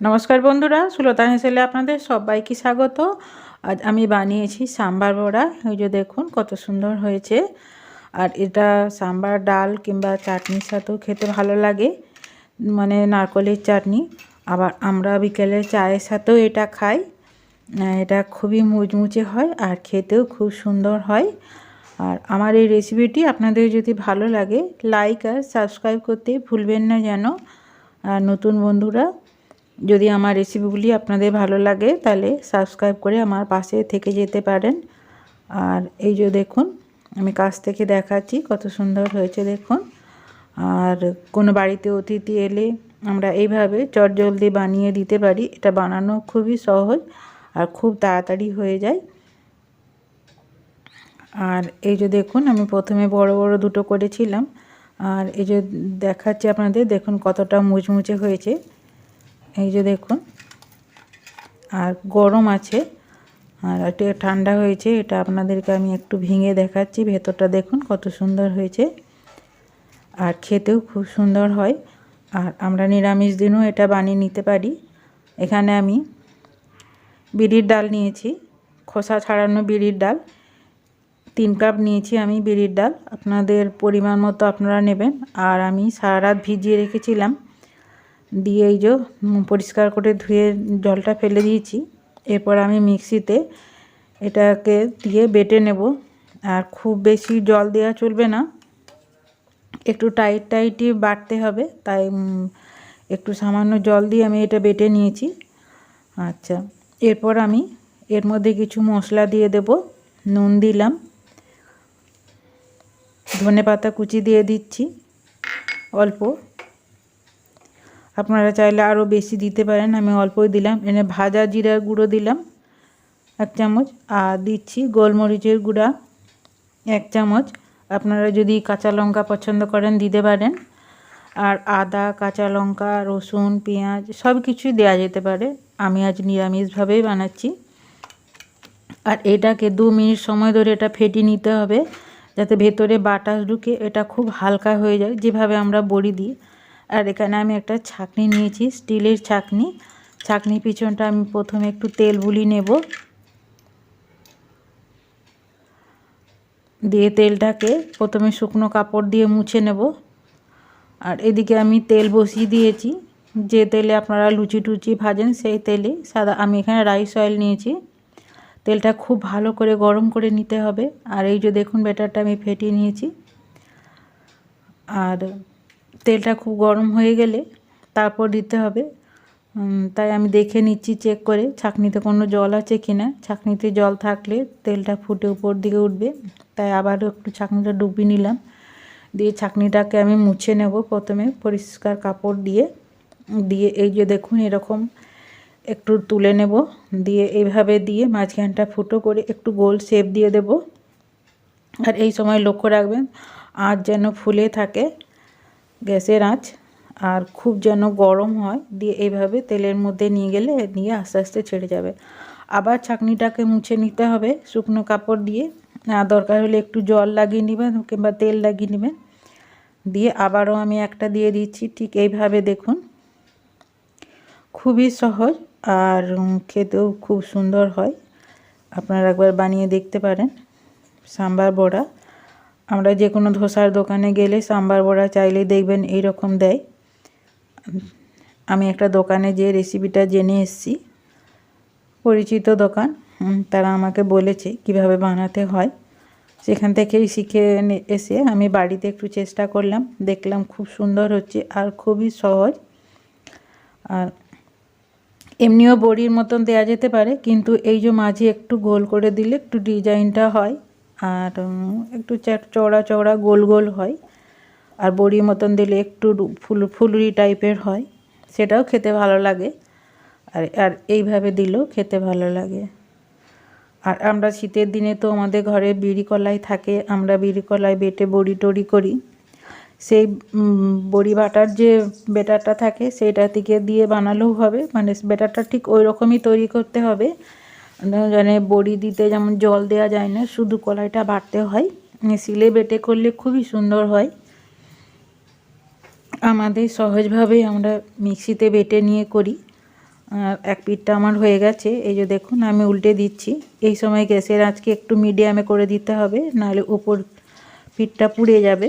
নমস্কার বন্ধুরা, সুলতা হেসেলে আপনাদের সবাইকে স্বাগত। আজ আমি বানিয়েছি সাম্বার বড়া ওই যে দেখুন কত সুন্দর হয়েছে। আর এটা সাম্বার ডাল কিংবা চাটনির সাথেও খেতে ভালো লাগে মানে নারকলের চাটনি। আবার আমরা বিকেলে চায়ের সাথেও এটা খাই এটা খুবই মুচমুচে হয় আর খেতেও খুব সুন্দর হয়। আর আমার এই রেসিপিটি আপনাদের যদি ভালো লাগে লাইক আর সাবস্ক্রাইব করতে ভুলবেন না যেন। আর নতুন বন্ধুরা যদি আমার রেসিপিগুলি আপনাদের ভালো লাগে, তাহলে সাবস্ক্রাইব করে আমার পাশে থেকে যেতে পারেন। আর এই যে দেখুন, আমি কাছ থেকে দেখাচ্ছি কত সুন্দর হয়েছে দেখুন। আর কোনো বাড়িতে অতিথি এলে আমরা এইভাবে চটজলদি বানিয়ে দিতে পারি, এটা বানানো খুবই সহজ আর খুব তাড়াতাড়ি হয়ে যায়। আর এই যে দেখুন, আমি প্রথমে বড় বড় দুটো করেছিলাম। আর এই যে দেখাচ্ছি আপনাদের, দেখুন কতটা মুচমুচে হয়েছে। এই যে দেখুন, আর গরম আছে, আর এটা ঠান্ডা হয়েছে, এটা আপনাদেরকে আমি একটু ভেঙে দেখাচ্ছি, ভেতরটা দেখুন কত সুন্দর হয়েছে, আর খেতেও খুব সুন্দর হয়, আর আমরা নিরামিষ দিনও এটা বানিয়ে নিতে পারি, এখানে আমি বিড়ির ডাল নিয়েছি, খোসা ছাড়ানো বিড়ির ডাল, তিন কাপ নিয়েছি আমি বিড়ির ডাল, আপনাদের পরিমাণ মতো আপনারা নেবেন, আর আমি সারা রাত ভিজিয়ে রেখেছিলাম দিয়ে এই যে পরিষ্কার করে ধুয়ে জলটা ফেলে দিয়েছি। এরপর আমি মিক্সিতে এটাকে দিয়ে বেটে নেব। আর খুব বেশি জল দেওয়া চলবে না। একটু টাইট টাইটই বাটতে হবে। তাই একটু সামান্য জল দিয়ে আমি এটা বেটে নিয়েছি। আচ্ছা এরপর আমি এর মধ্যে কিছু মশলা দিয়ে দেব। নুন দিলাম। ধনে পাতা কুচি দিয়ে দিচ্ছি। অল্প আপনারা চাইলে আরও বেশি দিতে পারেন। আমি অল্পই দিলাম। এনে ভাজা জিরার গুঁড়ো দিলাম, এক চামচ। আর দিচ্ছি গোলমরিচের গুঁড়া, এক চামচ। আপনারা যদি কাঁচা লঙ্কা পছন্দ করেন, দিতে পারেন। আর আদা, কাঁচা লঙ্কা, রসুন, পেঁয়াজ সব কিছুই দেওয়া যেতে পারে। আমি আজ নিরামিষভাবেই বানাচ্ছি। আর এটাকে দু মিনিট সময় ধরে এটা ফেটি নিতে হবে, যাতে ভেতরে বাতাস ঢুকে এটা খুব হালকা হয়ে যায়। যেভাবে আমরা বড়ি দিই। আর এখানে আমি একটা ছাকনি নিয়েছি, স্টিলের ছাকনি। ছাকনি পিছনটা আমি প্রথমে একটু তেল বুলি নেব। দিয়ে তেলটাকে প্রথমে শুকনো কাপড় দিয়ে মুছে নেব। আর এদিকে আমি তেল বসিয়ে দিয়েছি। যে তেলে আপনারা লুচি টুচি ভাজেন, সেই তেলে সাদা আমি এখানে রাইস অয়েল নিয়েছি। তেলটা খুব ভালো করে গরম করে নিতে হবে। আর এই যে দেখুন ব্যাটারটা আমি ফেটিয়ে নিয়েছি। আর তেলটা খুব গরম হয়ে গেলে তারপর দিতে হবে। তাই আমি দেখে নিচ্ছি চেক করে। ছাকনিতে কোনো জল আছে কি না ছাকনিতে জল থাকলে তেলটা ফুটে উপর দিকে উঠবে। তাই আবার একটু ছাকনিটা ডুবিয়ে নিলাম। দিয়ে ছাকনিটাকে আমি মুছে নেব প্রথমে পরিষ্কার কাপড় দিয়ে। দিয়ে এই যে দেখুন, এরকম একটু তুলে নেব। দিয়ে এইভাবে দিয়ে মাঝখানটা ফুটো করে একটু গোল শেপ দিয়ে দেব। আর এই সময় লক্ষ্য রাখবেন, আঁচ যেন ফুলে থাকে। গ্যাসের আঁচ আর খুব যেন গরম হয়, দিয়ে এইভাবে তেলের মধ্যে নিয়ে গেলে নিয়ে আস্তে আস্তে ছেড়ে যাবে। আবার ছাকনিটাকে মুছে নিতে হবে, শুকনো কাপড় দিয়ে। দরকার হলে একটু জল লাগিয়ে নেবেন কিংবা তেল লাগিয়ে নেবেন। দিয়ে আবারও আমি একটা দিয়ে দিচ্ছি, ঠিক এইভাবে দেখুন। খুবই সহজ আর খেতেও খুব সুন্দর হয়। আপনারা একবার বানিয়ে দেখতে পারেন। সাম্বার বড়া। আমরা যে কোনো ধোসার দোকানে গেলে সাম্বার বড়া চাইলে দেখবেন এই রকম দেয়। আমি একটা দোকানে যে রেসিপিটা জেনে এসেছি, পরিচিত দোকান তারা আমাকে বলেছে কীভাবে বানাতে হয়। সেখান থেকেই শিখে এসে আমি বাড়িতে একটু চেষ্টা করলাম, দেখলাম খুব সুন্দর হচ্ছে আর খুবই সহজ। আর এমনিও বড়ির মতন দেওয়া যেতে পারে, কিন্তু এই যে মাঝে একটু গোল করে দিলে একটু ডিজাইনটা হয়। আর একটু চওড়া চওড়া গোল গোল হয়। আর বড়ির মতন দিলে একটু ফুল, ফুলুরি টাইপের হয়। সেটাও খেতে ভালো লাগে। আর আর এইভাবে দিলেও খেতে ভালো লাগে। আর আমরা শীতের দিনে তো আমাদের ঘরে বিড়ি কলাই থাকে, আমরা বিড়ি কলাই বেটে বড়ি টড়ি করি। সেই বড়ি বাটার যে বেটারটা থাকে সেইটা থেকে দিয়ে বানালেও হবে। মানে বেটারটা ঠিক ওই রকমই তৈরি করতে হবে। মানে বড়ি দিতে যেমন জল দেওয়া যায় না, শুধু কলাইটা বাটতে হয়। সিলে বেটে করলে খুবই সুন্দর হয়। আমাদের সহজভাবেই আমরা মিক্সিতে বেটে নিয়ে করি। আর এক পিঠটা আমার হয়ে গেছে, এই যে দেখুন আমি উল্টে দিচ্ছি। এই সময় গ্যাসের আজকে একটু মিডিয়ামে করে দিতে হবে, নাহলে উপর পিঠটা পুড়ে যাবে,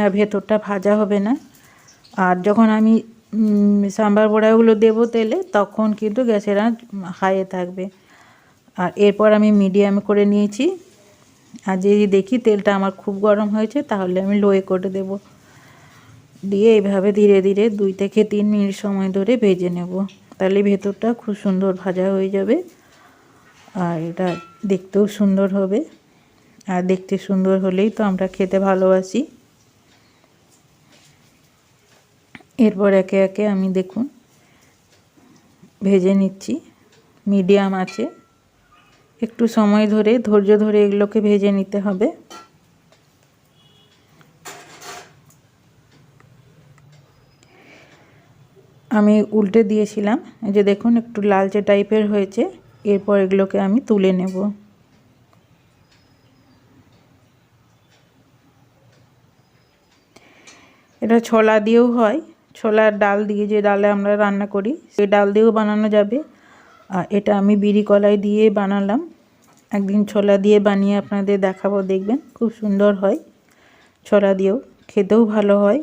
আর ভেতরটা ভাজা হবে না। আর যখন আমি সাম্বার বড়াগুলো দেবো তেলে, তখন কিন্তু গ্যাসের আঁচ হাইয়ে থাকবে। আর এরপর আমি মিডিয়ামে করে নিয়েছি। আর যদি দেখি তেলটা আমার খুব গরম হয়েছে, তাহলে আমি লোয়ে করে দেব। দিয়ে এইভাবে ধীরে ধীরে দুই থেকে তিন মিনিট সময় ধরে ভেজে নেব। তাহলে ভেতরটা খুব সুন্দর ভাজা হয়ে যাবে। আর এটা দেখতেও সুন্দর হবে। আর দেখতে সুন্দর হলেই তো আমরা খেতে ভালোবাসি। এরপর একে একে আমি দেখুন, ভেজে নিচ্ছি। মিডিয়াম আছে। একটু সময় ধরে, ধৈর্য ধরে এগুলোকে ভেজে নিতে হবে। আমি উল্টে দিয়েছিলাম যে দেখুন একটু লালচে টাইপের হয়েছে, এরপর এগুলোকে আমি তুলে নেব। এটা ছোলা দিয়েও হয়, ছোলার ডাল দিয়ে যে ডালে আমরা রান্না করি, সেই ডাল দিয়েও বানানো যাবে। এটা আমি বিড়ি কলাই দিয়ে বানালাম। একদিন ছোলা দিয়ে বানিয়ে আপনাদের দেখাবো, দেখবেন খুব সুন্দর হয়। ছোলা দিয়েও খেতেও ভালো হয়।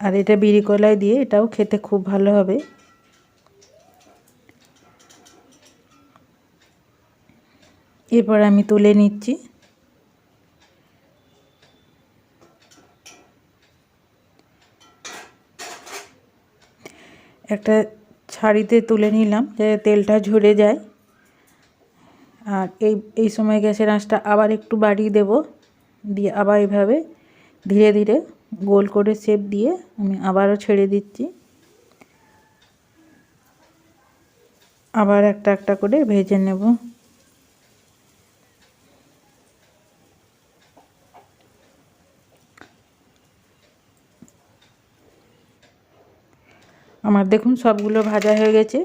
আর এটা বিড়ি কলাই দিয়ে এটাও খেতে খুব ভালো হবে। এরপর আমি তুলে নিচ্ছি। একটা ছাড়িতে তুলে নিলাম যাতে তেলটা ঝরে যায়। আর এই এই সময় গ্যাসের আঁচটা আবার একটু বাড়িয়ে দেব। দিয়ে আবার এভাবে ধীরে ধীরে গোল করে সেপ দিয়ে আমি আবারও ছেড়ে দিচ্ছি। আবার একটা একটা করে ভেজে নেব। আমার দেখুন সবগুলো ভাজা হয়ে গেছে।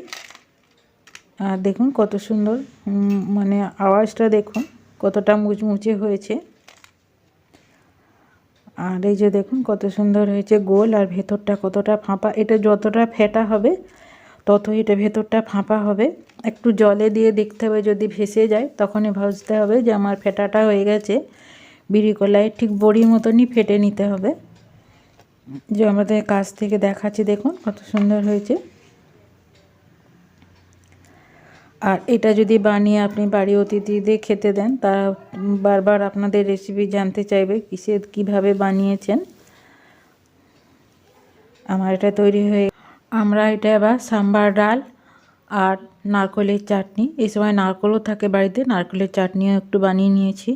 আর দেখুন কত সুন্দর মানে আওয়াজটা দেখুন কতটা মুচমুচে হয়েছে। আর এই যে দেখুন কত সুন্দর হয়েছে গোল আর ভেতরটা কতটা ফাঁপা, এটা যতটা ফেটা হবে তত এটা ভেতরটা ফাঁপা হবে। একটু জলে দিয়ে দেখতে হবে যদি ভেসে যায় তখনই ভাজতে হবে যে আমার ফেটাটা হয়ে গেছে। বিড়ি কলাই ঠিক বড়ির মতনই ফেটে নিতে হবে। যে আমাদের কাছ থেকে দেখাচ্ছি, দেখুন কত সুন্দর হয়েছে। আর এটা যদি বানিয়ে আপনি বাড়ি অতিথিদের খেতে দেন তারা বারবার আপনাদের রেসিপি জানতে চাইবে কিসে কীভাবে বানিয়েছেন। আমার এটা তৈরি হয়ে, আমরা এটা এবার সাম্বার ডাল আর নারকলের চাটনি। এই সময় নারকলও থাকে বাড়িতে, নারকলের চাটনিও একটু বানিয়ে নিয়েছি।